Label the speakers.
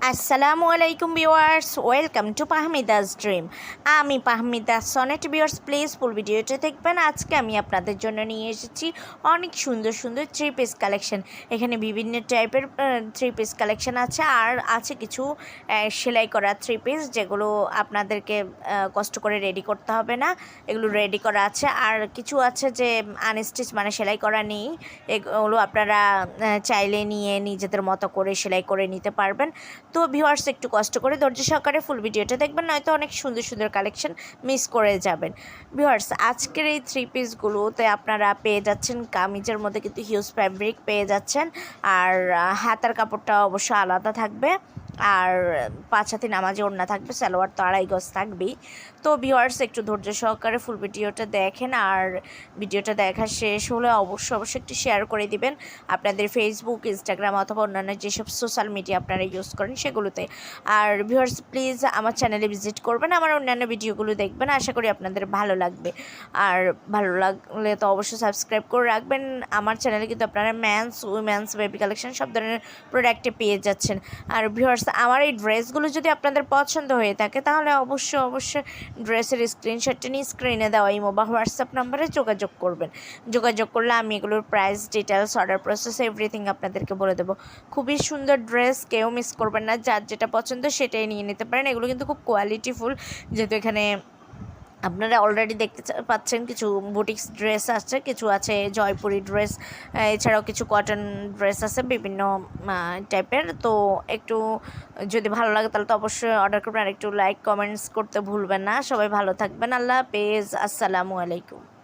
Speaker 1: আসসালামু আলাইকুম viewers welcome to Pahmida's dream আমি Pahmida Sonet viewers please full ভিডিওটা দেখবেন। আজকে আমি আপনাদের জন্য নিয়ে এসেছি অনেক সুন্দর সুন্দর থ্রি পিস কালেকশন এখানে বিভিন্ন টাইপের থ্রি পিস কালেকশন আছে আর আছে কিছু সেলাই করা থ্রি পিস যেগুলো আপনাদেরকে কষ্ট করে রেডি করতে হবে না। এগুলো রেডি করা আছে আর কিছু আছে যে আনস্টিচ মানে সেলাই করা নেই। এগুলো আপনারা চাইলে নিয়ে নিজেদের মতো করে সেলাই করে নিতে পারবেন। তো ভিউয়ার্স একটু কষ্ট করে ধৈর্য সহকারে ফুল ভিডিওটা দেখবেন, নয়তো অনেক সুন্দর সুন্দর কালেকশন মিস করে যাবেন। ভিউয়ার্স আজকের এই থ্রি পিসগুলোতে আপনারা পেয়ে যাচ্ছেন, কামিজের মধ্যে কিন্তু হিউজ ফ্যাব্রিক পেয়ে যাচ্ছেন, আর হাতার কাপড়টা অবশ্য আলাদা থাকবে। আর পাঁচ হাতে নামাজে ওড়না থাকবে, সালোয়ার তো আড়াই গজ থাকবেই। তো ভিউয়ার্স একটু ধৈর্য সহকারে ফুল ভিডিওটা দেখেন আর ভিডিওটা দেখা শেষ হলে অবশ্যই অবশ্যই একটু শেয়ার করে দিবেন। আপনাদের ফেসবুক ইনস্টাগ্রাম অথবা অন্যান্য যেসব সোশ্যাল মিডিয়া আপনারা ইউজ করেন সেগুলোতে। আর ভিউয়ার্স প্লিজ আমার চ্যানেলে ভিজিট করবেন, আমার অন্যান্য ভিডিওগুলো দেখবেন। আশা করি আপনাদের ভালো লাগবে। আর ভালো লাগলে তো অবশ্যই সাবস্ক্রাইব করে রাখবেন। আমার চ্যানেলে কিন্তু আপনারা ম্যানস উইমেন্স বেবি কালেকশন সব ধরনের প্রোডাক্টে পেয়ে যাচ্ছেন। আর ভিউয়ার্স আমার এই ড্রেসগুলো যদি আপনাদের পছন্দ হয়ে থাকে, তাহলে অবশ্যই অবশ্যই ড্রেসের স্ক্রিনশটটা নিয়ে স্ক্রিনে দেওয়া ইমো বা হোয়াটসঅ্যাপ নাম্বারে যোগাযোগ করবেন। যোগাযোগ করলে আমি এগুলোর price details order process everything আপনাদেরকে বলে দেবো। খুবই সুন্দর ড্রেস কেউ মিস করবেন না। যার যেটা পছন্দ সেটাই নিয়ে নিতে পারেন। এগুলো কিন্তু খুব কোয়ালিটিফুল যেহেতু এখানে আপনারা অলরেডি দেখতে পাচ্ছেন কিছু বুটিক্স ড্রেস আছে, কিছু আছে জয়পুরি ড্রেস এছাড়াও কিছু কটন ড্রেস আছে বিভিন্ন টাইপের তো একটু যদি ভালো লাগে তাহলে তো অবশ্যই অর্ডার করবেন। আর একটু লাইক কমেন্টস করতে ভুলবেন না। সবাই ভালো থাকবেন। আল্লাহ হাফেজ। আসসালামু আলাইকুম।